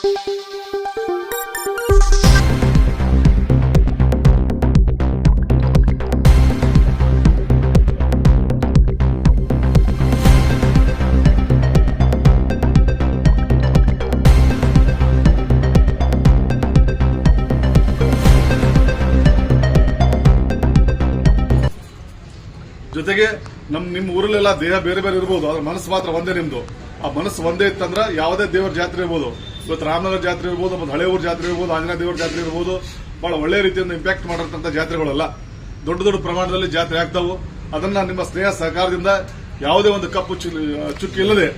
ಜೊತೆಗೆ ನಮ್ ನಿಮ್ ಊರಲ್ಲೆಲ್ಲ ದೇಹ ಬೇರೆ ಬೇರೆ ಇರ್ಬೋದು ಅದ್ರ ಮನಸ್ಸು ಮಾತ್ರ ಒಂದೇ ನಿಮ್ದು. ಆ ಮನಸ್ಸು ಒಂದೇ ಇತ್ತಂದ್ರ ಯಾವುದೇ ದೇವರ ಜಾತ್ರೆ ಇರ್ಬೋದು. ಇವತ್ತು ರಾಮನಗರ ಜಾತ್ರೆ ಇರ್ಬೋದು, ಮತ್ತು ಹಳೆ ಜಾತ್ರೆ ಇರ್ಬೋದು ಆಂಜನೇಯ ದೇವರ ಜಾತ್ರೆ ಇರ್ಬೋದು, ಬಹಳ ಒಳ್ಳೆ ರೀತಿಯಿಂದ ಇಂಪ್ಯಾಕ್ಟ್ ಮಾಡಿರ್ತಂಥ ಜಾತ್ರೆಗಳಲ್ಲ. ದೊಡ್ಡ ದೊಡ್ಡ ಪ್ರಮಾಣದಲ್ಲಿ ಜಾತ್ರೆ ಆಗ್ತಾವು. ಅದನ್ನ ನಿಮ್ಮ ಸ್ನೇಹ ಸಹಕಾರದಿಂದ ಯಾವುದೇ ಒಂದು ಕಪ್ಪು ಚುಕ್ಕಿ ಇಲ್ಲದೆ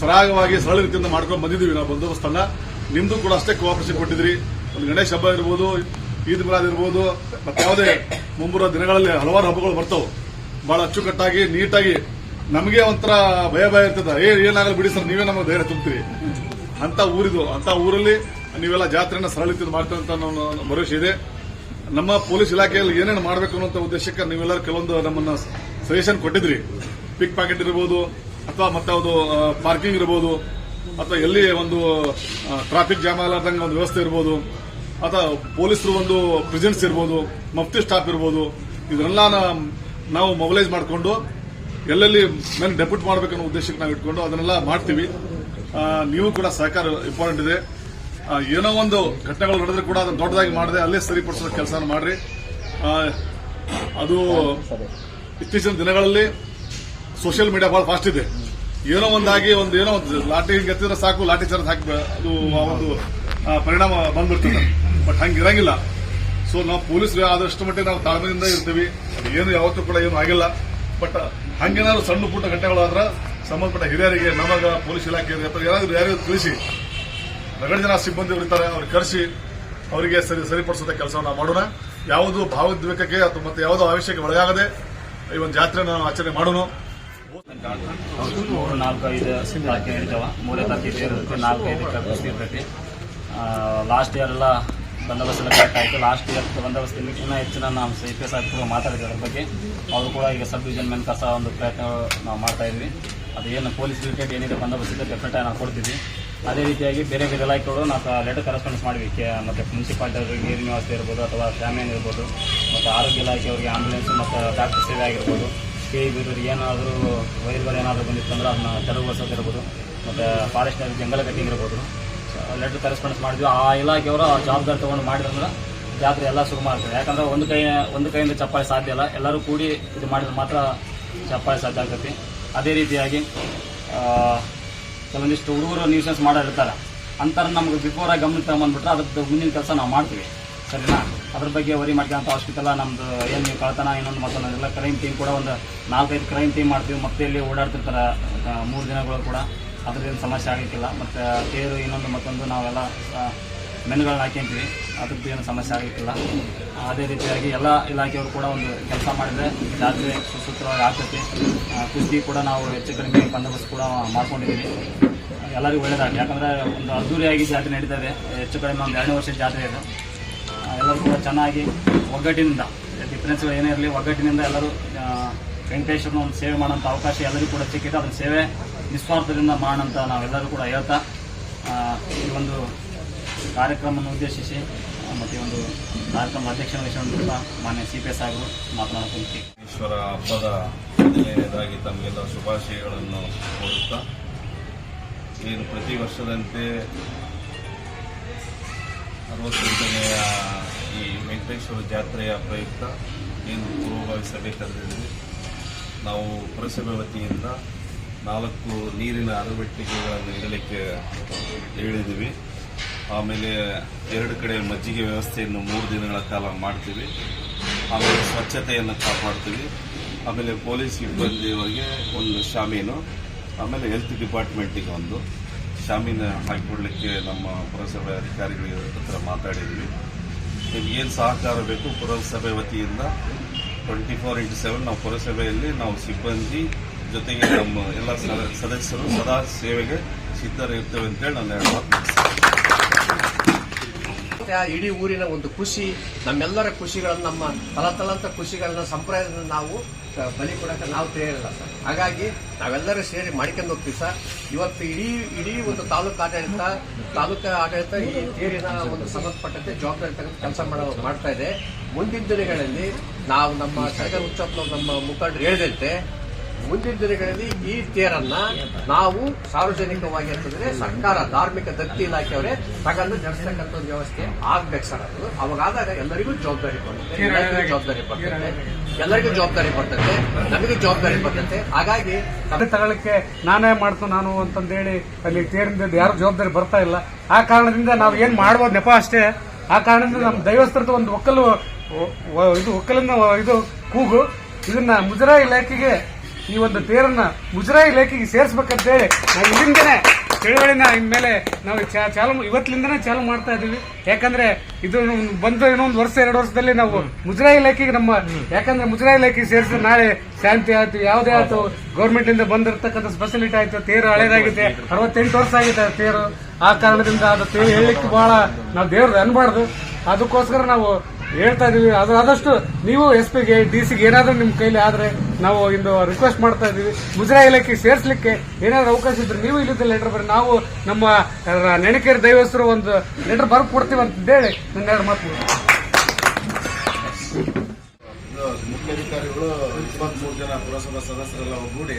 ಸರಾಗವಾಗಿ ಸರಳ ರೀತಿಯಿಂದ ಮಾಡ್ಕೊಂಡು ಬಂದಿದ್ದೀವಿ ನಾವು ಬಂದೋಬಸ್ತನ್ನ ನಿಮ್ದು ಕೂಡ ಅಷ್ಟೇ ಕೋಆಪರೇಷನ್ ಕೊಟ್ಟಿದ್ರಿ ಒಂದು ಗಣೇಶ ಹಬ್ಬ ಇರ್ಬೋದು, ಈದ್ ಮಿಲಾದ್ ಇರ್ಬೋದು, ಮತ್ತೆ ಯಾವುದೇ ಮುಂಬರುವ ದಿನಗಳಲ್ಲಿ ಹಲವಾರು ಹಬ್ಬಗಳು ಬರ್ತವೆ. ಬಹಳ ಅಚ್ಚುಕಟ್ಟಾಗಿ, ನೀಟಾಗಿ. ನಮಗೆ ಒಂಥರ ಭಯ ಭಯ ಇರ್ತದ. ಏ ಏನಾಗಲ್ಲ ಬಿಡಿ ಸರ್, ನೀವೇ ನಮಗೆ ಧೈರ್ಯ ತುಂಬ್ತೀರಿ. ಅಂತ ಊರಿದು, ಅಂತ ಊರಲ್ಲಿ ನೀವೆಲ್ಲ ಜಾತ್ರೆನ ಸರಳಿತ ಮಾಡ್ತೀವಿ ಅಂತ ಭರವಸೆ ಇದೆ. ನಮ್ಮ ಪೊಲೀಸ್ ಇಲಾಖೆಯಲ್ಲಿ ಏನೇನು ಮಾಡಬೇಕು ಅನ್ನೋ ಉದ್ದೇಶಕ್ಕೆ ನೀವೆಲ್ಲರೂ ಕೆಲವೊಂದು ನಮ್ಮನ್ನ ಸಜೆಷನ್ ಕೊಟ್ಟಿದ್ರಿ. ಪಿಕ್ ಪಾಕೆಟ್ ಇರ್ಬೋದು, ಅಥವಾ ಮತ್ತಾವುದು ಪಾರ್ಕಿಂಗ್ ಇರ್ಬೋದು, ಅಥವಾ ಎಲ್ಲಿ ಒಂದು ಟ್ರಾಫಿಕ್ ಜಾಮ್ ಆಗಲಾರ್ದಂಗೆ ಒಂದು ವ್ಯವಸ್ಥೆ ಇರ್ಬೋದು, ಅಥವಾ ಪೊಲೀಸರು ಒಂದು ಪ್ರೆಸೆನ್ಸ್ ಇರ್ಬೋದು ಮಫ್ತಿ ಸ್ಟಾಫ್ ಇರ್ಬೋದು, ಇದನ್ನೆಲ್ಲ ನಾವು ಮೊಬಲೈಸ್ ಮಾಡಿಕೊಂಡು, ಎಲ್ಲೆಲ್ಲಿ ಮೇಲೆ ಡೆಪ್ಯೂಟ್ ಮಾಡಬೇಕನ್ನೋ ಉದ್ದೇಶಕ್ಕೆ ನಾವು ಇಟ್ಕೊಂಡು ಅದನ್ನೆಲ್ಲ ಮಾಡ್ತೀವಿ. ನೀವು ಕೂಡ ಸಹಕಾರ ಇಂಪಾರ್ಟೆಂಟ್ ಇದೆ. ಏನೋ ಒಂದು ಘಟನೆಗಳು ನಡೆದ್ರೆ ಕೂಡ ಅದನ್ನು ದೊಡ್ಡದಾಗಿ ಮಾಡದೆ ಅಲ್ಲೇ ಸರಿಪಡಿಸೋ ಕೆಲಸ ಮಾಡ್ರಿ. ಅದು ಇತ್ತೀಚಿನ ದಿನಗಳಲ್ಲಿ ಸೋಷಿಯಲ್ ಮೀಡಿಯಾ ಬಹಳ ಫಾಸ್ಟ್ ಇದೆ. ಏನೋ ಒಂದಾಗಿ ಒಂದು ಏನೋ ಒಂದು ಲಾಟಿ ಎತ್ತಿದ್ರೆ ಸಾಕು, ಲಾಠಿ ಚಾರ್ಜ್ ಹಾಕಿ ಅದು ಒಂದು ಪರಿಣಾಮ ಬಂದ್ಬಿಡ್ತದೆ. ಬಟ್ ಹಂಗಿರಂಗಿಲ್ಲ ಸೊ ನಾವು ಪೊಲೀಸ್ ಆದಷ್ಟು ಮಟ್ಟಿಗೆ ನಾವು ತಾಳ್ಮೆಯಿಂದ ಇರ್ತೀವಿ. ಏನು ಯಾವತ್ತೂ ಕೂಡ ಏನು ಆಗಿಲ್ಲ. ಬಟ್ ಹಂಗೇನಾದ್ರು ಸಣ್ಣ ಪುಟ್ಟ ಘಟನೆಗಳಾದ್ರೆ ಸಂಬಂಧಪಟ್ಟ ಹಿರಿಯರಿಗೆ ನಮಗ ಪೊಲೀಸ್ ಇಲಾಖೆ ಅಥವಾ ಯಾರಾದ್ರೂ ಯಾರಿಗೂ ತಿಳಿಸಿ ರಗಡ ಜನ ಸಿಬ್ಬಂದಿ ಇರ್ತಾರೆ ಅವ್ರಿಗೆ ಕರೆಸಿ, ಅವರಿಗೆ ಸರಿ ಸರಿಪಡಿಸುವಂತ ಕೆಲಸವನ್ನು ಮಾಡೋಣ. ಯಾವುದು ಭಾವೋದ್ವೇಗಕ್ಕೆ ಅಥವಾ ಮತ್ತೆ ಯಾವುದೋ ಆವೇಶಕ್ಕೆ ಒಳಗಾಗದೆ ಈ ಒಂದು ಜಾತ್ರೆ ನಾವು ಆಚರಣೆ ಮಾಡೋಣ. ಮೂರು ನಾಲ್ಕು ಐದು ತಾರೀಕು ನಡೀತಾವ ಮೂರೇ ತಾರೀಕು ಇರುತ್ತೆ ನಾಲ್ಕು ಐದಕ್ಕೆ ಕುಸ್ತಿ ಇರ್ತೈತಿ ಲಾಸ್ಟ್ ಇಯರ್ ಎಲ್ಲ ಬಂದೋಬಸ್ತ್ ಎಲ್ಲ ಕರೆಕ್ಟ್ ಆಯಿತು. ಲಾಸ್ಟ್ ಇಯರ್ ಬಂದೋಬಸ್ತ್ ಇನ್ನೂ ಹೆಚ್ಚಿನ ನಾವು ಸಿ ಪಿ ಎಸ್ ಮಾತಾಡಿದ್ವಿ ಅದ್ರ ಬಗ್ಗೆ. ಅವರು ಕೂಡ ಈಗ ಸಬ್ ಡಿವಿಷನ್ ಮೇಲೆ ಕಸ ಒಂದು ಪ್ರಯತ್ನ ನಾವು ಮಾಡ್ತಾ ಇದ್ವಿ. ಅದು ಏನು ಪೊಲೀಸ್ ರಿಲೇಟೆಡ್ ಏನಿದೆ ಬಂದೋಬಸ್ತಿದೆ ಡೆಫಿನೆಟ್ ಆಗಿ ನಾವು ಕೊಡ್ತೀವಿ. ಅದೇ ರೀತಿಯಾಗಿ ಬೇರೆ ಬೇರೆ ಇಲಾಖೆಗಳು ನಾವು ಲೆಟರ್ ಕರೆಸ್ಪಾಂಡೆನ್ಸ್ ಮಾಡಿವಿ ಮತ್ತು ಮುನ್ಸಿಪಾಲ್ಟಿ ಅವರಿಗೆ ನೀರಿನ ವ್ಯವಸ್ಥೆ ಇರ್ಬೋದು ಅಥವಾ ಫ್ಯಾಮಿಲಿ ಇರ್ಬೋದು, ಮತ್ತು ಆರೋಗ್ಯ ಇಲಾಖೆಯವರಿಗೆ ಆಂಬುಲೆನ್ಸ್ ಮತ್ತು ಡಾಕ್ಟರ್ ಸೇವೆ ಆಗಿರ್ಬೋದು, ಕೆ ಬೀರೋರು ಏನಾದರೂ ವೈರ್ಗಳು ಏನಾದರೂ ಬಂದಿತ್ತು ಅಂದ್ರೆ ಅದನ್ನ ತೆರವುಗೊಳಿಸೋದಿರ್ಬೋದು ಮತ್ತು ಫಾರೆಸ್ಟ್ ಜಂಗಲ ಕಟ್ಟಿಂಗ್ ಇರ್ಬೋದು. ಲೆಟರ್ ಕರೆಸ್ಪಾಂಡೆನ್ಸ್ ಮಾಡಿದ್ವಿ. ಆ ಇಲಾಖೆಯವರು ಆ ಜವಾಬ್ದಾರಿ ತೊಗೊಂಡು ಮಾಡಿದ್ರಂದ್ರೆ ಜಾತ್ರೆ ಎಲ್ಲ ಶುರು ಮಾಡ್ತಾರೆ ಯಾಕಂದ್ರೆ ಒಂದು ಕೈ ಒಂದು ಕೈಯಿಂದ ಚಪ್ಪಾಳೆ ಸಾಧ್ಯ ಇಲ್ಲ. ಎಲ್ಲರೂ ಕೂಡಿ ಇದು ಮಾಡಿದ್ರೆ ಮಾತ್ರ ಚಪ್ಪಾಳೆ ಸಾಧ್ಯ ಆಗ್ತೈತಿ. ಅದೇ ರೀತಿಯಾಗಿ ಕೆಲವೊಂದಿಷ್ಟು ಹುಡುಗರು ನ್ಯೂಸೆನ್ಸ್ ಮಾಡಿರ್ತಾರೆ ಅಂತಾರೆ ನಮ್ಗೆ ಬಿಫೋರ್ ಆಗಿ ಗಮನ ತಗೊಂಡ್ಬಿಟ್ರೆ ಅದ್ರದ್ದು ಮುಂದಿನ ಕೆಲಸ ನಾವು ಮಾಡ್ತೀವಿ. ಸರಿನಾ? ಅದ್ರ ಬಗ್ಗೆ ವರಿ ಮಾಡ್ಕೊಂತ ಹಾಸ್ಪಿಟಲ ನಮ್ದು ಏನು ನೀವು ಕಳ್ತನ, ಇನ್ನೊಂದು ಮತ್ತೊಂದು ಎಲ್ಲ ಕ್ರೈಮ್ ಟೀಮ್ ಕೂಡ ಒಂದು ನಾಲ್ಕೈದು ಕ್ರೈಮ್ ಟೀಮ್ ಮಾಡ್ತೀವಿ. ಮತ್ತೆ ಇಲ್ಲಿ ಓಡಾಡ್ತಿರ್ತಾರೆ ಮೂರು ದಿನಗಳು ಕೂಡ. ಅದ್ರದ್ದೇನು ಸಮಸ್ಯೆ ಆಗಲಿಕ್ಕಿಲ್ಲ. ಮತ್ತು ತೇರು ಇನ್ನೊಂದು ಮತ್ತೊಂದು ನಾವೆಲ್ಲ ಮೆನುಗಳನ್ನ ಹಾಕ್ಯಂತೀವಿ ಅದ್ರದ್ದು ಏನು ಸಮಸ್ಯೆ ಆಗಿಲ್ಲ ಅದೇ ರೀತಿಯಾಗಿ ಎಲ್ಲ ಇಲಾಖೆಯವರು ಕೂಡ ಒಂದು ಕೆಲಸ ಮಾಡಿದರೆ ಜಾತ್ರೆ ಸುಸೂತ್ರವಾಗಿ ಆಗ್ತೈತಿ ಕುಸ್ತಿ ಕೂಡ ನಾವು ಹೆಚ್ಚು ಕಡಿಮೆ ಬಂದೋಬಸ್ತ್ ಕೂಡ ಮಾಡ್ಕೊಂಡಿದ್ದೀವಿ. ಎಲ್ಲರಿಗೂ ಒಳ್ಳೆಯದಾಗಲಿ ಯಾಕಂದರೆ ಒಂದು ಅದ್ದೂರಿಯಾಗಿ ಜಾತ್ರೆ ನಡೀತಾ ಇದೆ. ಹೆಚ್ಚು ಕಡಿಮೆ ಒಂದು ಎರಡನೇ ವರ್ಷದ ಜಾತ್ರೆ ಇದೆ. ಎಲ್ಲರೂ ಕೂಡ ಚೆನ್ನಾಗಿ ಒಗ್ಗಟ್ಟಿನಿಂದ ಡಿಫ್ರೆನ್ಸ್ಗಳು ಏನೇ ಇರಲಿ, ಒಗ್ಗಟ್ಟಿನಿಂದ ಎಲ್ಲರೂ ವೆಂಕಟೇಶ್ವರನ ಒಂದು ಸೇವೆ ಮಾಡೋಂಥ ಅವಕಾಶ ಎಲ್ಲರಿಗೂ ಕೂಡ ಸಿಕ್ಕಿದೆ. ಅದನ್ನು ಸೇವೆ ನಿಸ್ವಾರ್ಥದಿಂದ ಮಾಡೋಂಥ ನಾವೆಲ್ಲರೂ ಕೂಡ ಹೇಳ್ತಾ ಈ ಒಂದು ಕಾರ್ಯಕ್ರಮವನ್ನು ಉದ್ದೇಶಿಸಿ, ಮತ್ತೆ ಒಂದು ಕಾರ್ಯಕ್ರಮ ಅಧ್ಯಕ್ಷ ಮಾನ್ಯ ಸಿ ಪಿ ಎಸ್ ಅವರು ಮಾತನಾಡುತ್ತೇನೆ. ಈಶ್ವರ ಹಬ್ಬದ ಹದಿನೈದನೇದಾಗಿ ತಮಗೆಲ್ಲ ಶುಭಾಶಯಗಳನ್ನು ಕೋರುತ್ತಾ, ಏನು ಪ್ರತಿ ವರ್ಷದಂತೆ ಅರವತ್ತೈದನೆಯ ಈ ವೆಂಕಟೇಶ್ವರ ಜಾತ್ರೆಯ ಪ್ರಯುಕ್ತ ಏನು ಪೂರ್ವಭಾವಿ ನಾವು ಪುರಸಭೆ ವತಿಯಿಂದ ನಾಲ್ಕು ನೀರಿನ ಅರವಟ್ಟಿಗೆಗಳನ್ನು ಇಡಲಿಕ್ಕೆ ಹೇಳಿದ್ದೀವಿ. ಆಮೇಲೆ ಎರಡು ಕಡೆ ಮಜ್ಜಿಗೆ ವ್ಯವಸ್ಥೆಯನ್ನು ಮೂರು ದಿನಗಳ ಕಾಲ ಮಾಡ್ತೀವಿ. ಆಮೇಲೆ ಸ್ವಚ್ಛತೆಯನ್ನು ಕಾಪಾಡ್ತೀವಿ. ಆಮೇಲೆ ಪೊಲೀಸ್ ಸಿಬ್ಬಂದಿಯವರಿಗೆ ಒಂದು ಶಾಮೀನು, ಆಮೇಲೆ ಹೆಲ್ತ್ ಡಿಪಾರ್ಟ್ಮೆಂಟಿಗೆ ಒಂದು. ಶಾಮೀನು ಹಾಕಿಕೊಡ್ಲಿಕ್ಕೆ ನಮ್ಮ ಪುರಸಭೆ ಅಧಿಕಾರಿಗಳ ಹತ್ರ ಮಾತಾಡಿದ್ವಿ. ಏನು ಸಹಕಾರ ಬೇಕು ಪುರಸಭೆ ವತಿಯಿಂದ? ಟ್ವೆಂಟಿ ಫೋರ್ ಇಂಟು ಸೆವೆನ್ ನಾವು ಪುರಸಭೆಯಲ್ಲಿ ನಾವು ಸಿಬ್ಬಂದಿ ಜೊತೆಗೆ ನಮ್ಮ ಎಲ್ಲ ಸದ- ಸದಸ್ಯರು ಸದಾ ಸೇವೆಗೆ ಸಿದ್ಧರಿರ್ತೇವೆ ಅಂತೇಳಿ ನಾನು ಮುಗಿಸ್ತೇನೆ. ಮತ್ತೆ ಆ ಇಡೀ ಊರಿನ ಒಂದು ಖುಷಿ, ನಮ್ಮೆಲ್ಲರ ಖುಷಿಗಳನ್ನು, ನಮ್ಮ ತಲತಲಂತ ಖುಷಿಗಳನ್ನ ಸಂಪ್ರದಾಯದ ನಾವು ಬಲಿ ಕೊಡಕ್ಕೆ ನಾವು ತಯಾರಿಲ್ಲ ಸರ್. ಹಾಗಾಗಿ ನಾವೆಲ್ಲರೂ ಸೇರಿ ಮಾಡ್ಕೊಂಡು ಹೋಗ್ತೀವಿ ಸರ್. ಇವತ್ತು ಇಡೀ ಇಡೀ ಒಂದು ತಾಲೂಕು ಆಡಳಿತ ತಾಲೂಕು ಆಡಳಿತ ಈ ನೀರಿನ ಒಂದು ಸಂಬಂಧಪಟ್ಟಂತೆ ಜವಾಬ್ದಾರಿ ತಗೊಂಡು ಕೆಲಸ ಮಾಡೋ, ಮಾಡ್ತಾ ಇದೆ. ಮುಂದಿನ ದಿನಗಳಲ್ಲಿ ನಾವು ನಮ್ಮ ಸರ್ಕಾರ ಉತ್ಸವ ನಮ್ಮ ಮುಖಂಡರು ಹೇಳಿದಂತೆ ಮುಂದಿನ ದಿನಗಳಲ್ಲಿ ಈ ತೇರನ್ನ ನಾವು ಸಾರ್ವಜನಿಕವಾಗಿ ಅಂತಂದ್ರೆ ಸರ್ಕಾರ ಧಾರ್ಮಿಕ ದತ್ತಿ ಇಲಾಖೆಯವರೇ ತಗೊಂಡು ನಡೆಸ್ತಕ್ಕಂಥ ಒಂದು ವ್ಯವಸ್ಥೆ ಆಗ್ಬೇಕು ಸರ್ ಅದು. ಅವಾಗಾದಾಗ ಎಲ್ಲರಿಗೂ ಜವಾಬ್ದಾರಿ ಬರ್ತದೆ. ಜವಾಬ್ದಾರಿ ಬರ್ತದೆ. ಎಲ್ಲರಿಗೂ ಜವಾಬ್ದಾರಿ ಬರ್ತದೆ. ನಮಗೂ ಜವಾಬ್ದಾರಿ ಬರ್ತದೆ. ಹಾಗಾಗಿ ಅದೇ ತಗೊಳ್ಳಕ್ಕೆ ನಾನೇ ಮಾಡ್ತು ನಾನು ಅಂತಂದೇಳಿ ಅಲ್ಲಿ ತೇರಿಂದ ಯಾರು ಜವಾಬ್ದಾರಿ ಬರ್ತಾ ಇಲ್ಲ. ಆ ಕಾರಣದಿಂದ ನಾವು ಏನ್ ಮಾಡ್ಬೋದು ನೆಪ ಅಷ್ಟೇ. ಆ ಕಾರಣದಿಂದ ನಮ್ಮ ದೈವಸ್ಥರದ ಒಂದು ಒಕ್ಕಲು ಇದು ಒಕ್ಕಲಿನ ಇದು ಕೂಗು. ಇದನ್ನ ಮುಜರಾಯಿ ಇಲಾಖೆಗೆ ಈ ಒಂದು ತೇರನ್ನ ಮುಜರಾಯಿ ಇಲಾಖೆಗೆ ಸೇರಿಸಬೇಕಂತೇಳಿ ನಾವು ಇಲ್ಲಿಂದನೇ ಚಳುವಳಿನ ಇನ್ಮೇಲೆ ನಾವು ಚಾಲು ಇವತ್ತಿನಿಂದನೇ ಚಾಲು ಮಾಡ್ತಾ ಇದೀವಿ ಯಾಕಂದ್ರೆ ಇದು ಬಂದು ಇನ್ನೊಂದು ವರ್ಷ, ಎರಡು ವರ್ಷದಲ್ಲಿ ನಾವು ಮುಜರಾಯಿ ಇಲಾಖೆಗೆ ನಮ್ಮ ಯಾಕಂದ್ರೆ ಮುಜರಾಯಿ ಇಲಾಖೆಗೆ ಸೇರಿಸಿದ್ರೆ ನಾಳೆ ಶಾಂತಿ ಆಯ್ತು, ಯಾವುದೇ ಆಯ್ತು ಗೌರ್ಮೆಂಟ್ ಇಂದ ಬಂದಿರತಕ್ಕಂಥ ಸ್ಪೆಷಲಿಟಿ ಆಯ್ತು, ತೇರು ಹಳೇದಾಗಿದೆ, ಅರವತ್ತೆಂಟು ವರ್ಷ ಆಗಿದೆ ತೇರು. ಆ ಕಾರಣದಿಂದ ಅದು ತೇರು ಹೇಳಲಿಕ್ಕೆ ಬಹಳ ನಾವು ದೇವ್ರದ್ದು ಅನ್ಬಾರ್ದು. ಅದಕ್ಕೋಸ್ಕರ ನಾವು ಹೇಳ್ತಾ ಇದೀವಿ ಅದು ಆದಷ್ಟು ನೀವು ಎಸ್ ಪಿಗೆ ಡಿ ಸಿಗೆ ಏನಾದರೂ ನಿಮ್ ಕೈಲಿ ಆದ್ರೆ ನಾವು ಇಂದು ರಿಕ್ವೆಸ್ಟ್ ಮಾಡ್ತಾ ಇದೀವಿ ಮುಜರಾಯಿ ಇಲಾಖೆ ಸೇರಿಸಲಿಕ್ಕೆ ಏನಾದ್ರು ಅವಕಾಶ ಇದ್ರೆ ನೀವು ಇಲ್ಲಿದ್ದ ಲೆಟರ್ ಬರ್ರಿ ನಾವು ನಮ್ಮ ನೆನಕೇರಿ ದೈವಸ್ಥರು ಒಂದು ಲೆಟರ್ ಬರ್ಕ್ ಕೊಡ್ತೀವಿ ಅಂತ ಹೇಳಿ ನನ್ನ ಎರಡು ಮಾತು ಮುಖ್ಯಾಧಿಕಾರಿಗಳು ಇಪ್ಪತ್ಮೂರು ಜನ ಪುರಸಭಾ ಸದಸ್ಯರೆಲ್ಲ ಒಗ್ಗೂಡಿ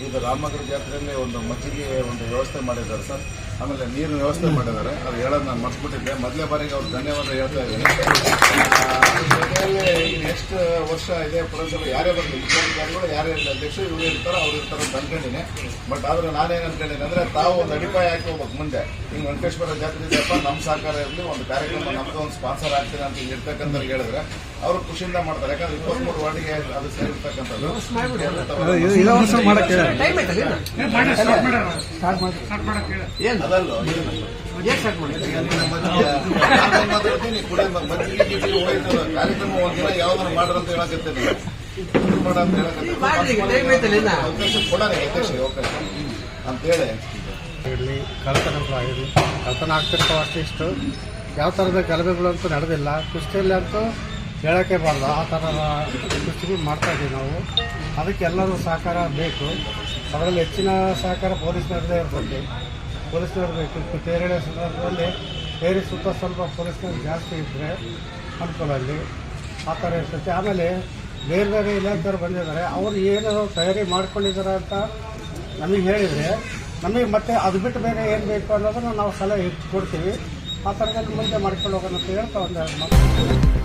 ಇದು ರಾಮನಗರ ಜಾತ್ರೆಯಲ್ಲಿ ಒಂದು ಮಜ್ಜಿಗೆ ಒಂದು ವ್ಯವಸ್ಥೆ ಮಾಡಿದ್ದಾರೆ ಸರ್. ಆಮೇಲೆ ನೀರಿನ ವ್ಯವಸ್ಥೆ ಮಾಡಿದ್ದಾರೆ. ಅದು ಹೇಳೋದು ನಾನು ಮರ್ತುಬಿಟ್ಟಿದ್ದೆ. ಮೊದಲೇ ಬಾರಿಗೆ ಅವ್ರು ಧನ್ಯವಾದ ಹೇಳ್ತಾ ಇದ್ದೀನಿ. ನೆಕ್ಸ್ಟ್ ವರ್ಷ ಇದೆ ಪುರಸಭೆ ಯಾರೇ ಬರಲಿ ಮುಖ್ಯಾಧಿಕಾರಿಗಳು ಯಾರೇ ಇರಲಿ ಅಧ್ಯಕ್ಷರು ಇವರು ಇರ್ತಾರೋ ಅವ್ರು ಇರ್ತಾರೋ ಅಂತ ಅನ್ಕೊಂಡಿನಿ ಬಟ್ ಆದ್ರೆ ನಾನೇನು ಅನ್ಕೊಂಡಿನಿ ಅಂದ್ರೆ ತಾವು ಒಂದು ಅಡಿಪಾಯ ಹಾಕಿ ಹೋಗ್ಬೇಕು ಮುಂದೆ ಹಿಂಗೆ ವೆಂಕಟೇಶ್ವರ ಜಾತ್ರೆ ಇದೆಯಪ್ಪ ನಮ್ಮ ಸಹಕಾರ ಇರಲಿ ಒಂದು ಕಾರ್ಯಕ್ರಮ ನಮ್ದು ಒಂದು ಸ್ಪಾನ್ಸರ್ ಆಗ್ತೀನಿ ಅಂತ ಹೇಳ್ತಕ್ಕಂಥವ್ರು ಹೇಳಿದ್ರೆ ಅವರು ಖುಷಿಯಿಂದ ಮಾಡ್ತಾರೆ ಯಾಕಂದ್ರೆ ಇಪ್ಪತ್ಮೂರು ವಾರ್ಡಿಗೆ ಅದು ಸೇರಿರ್ತಕ್ಕಂಥದ್ದು ಅದಲ್ಲ ಏನ್ ಕಾರ್ಯಕ್ರಮ ಒಂದಿನ ಯಾವ್ದಾರು ಮಾಡ್ರ ಅಂತ ಹೇಳಕತ್ತೇನೆ. ಮಾಡ ಅಂತ ಅವಕಾಶ ಅವಕಾಶ. ಅವಕಾಶ ಅಂತೇಳಿ ಇರಲಿ ಕಳ್ತನಗಳು ಆಗಿರಲಿ. ಕಳ್ತನ ಆಗ್ತಿರ್ತಾವ ಅಷ್ಟಿಷ್ಟು ಯಾವ ಥರದ ಗಲಭೆಗಳಂತೂ ನಡೆದಿಲ್ಲ. ಕುಸ್ತಿಯಲ್ಲಿ ಅಂತೂ ಹೇಳೋಕ್ಕೆ ಬಾರ್ದು. ಆ ಥರದ ಕುಸ್ತಿಗಳು ಮಾಡ್ತಾ ಇದ್ದೀವಿ ನಾವು. ಅದಕ್ಕೆ ಎಲ್ಲರೂ ಸಹಕಾರ ಬೇಕು. ಅದರಲ್ಲಿ ಹೆಚ್ಚಿನ ಸಹಕಾರ ಪೊಲೀಸ್ನವ್ರದ್ದೇ ಇರಬೇಕು. ಪೊಲೀಸ್ನವ್ರು ಬೇಕು ತೇರಳೆ ಸಂದರ್ಭದಲ್ಲಿ ತೇರಿ ಸುತ್ತ ಸ್ವಲ್ಪ ಪೊಲೀಸ್ನವ್ರು ಜಾಸ್ತಿ ಇದ್ದರೆ ಅಲ್ಲಿ ಆ ಥರ ಇರ್ತೈತೆ. ಆಮೇಲೆ ಬೇರೆ ಬೇರೆ ಇಲಾಖೆಯವರು ಬಂದಿದ್ದಾರೆ. ಅವರು ಏನು ತಯಾರಿ ಮಾಡ್ಕೊಂಡಿದ್ದಾರೆ ಅಂತ ನಮಗೆ ಹೇಳಿದರೆ ನಮಗೆ ಮತ್ತೆ ಅದು ಬಿಟ್ಟು ಬೇರೆ ಏನು ಬೇಕು ಅನ್ನೋದನ್ನು ನಾವು ಸಲಹೆ ಕೊಡ್ತೀವಿ. ಆ ಥರದಲ್ಲಿ ಮುಂದೆ ಮಾಡ್ಕೊಂಡು ಹೋಗೋಣ ಅಂತ ಹೇಳ್ತಾ ಒಂದು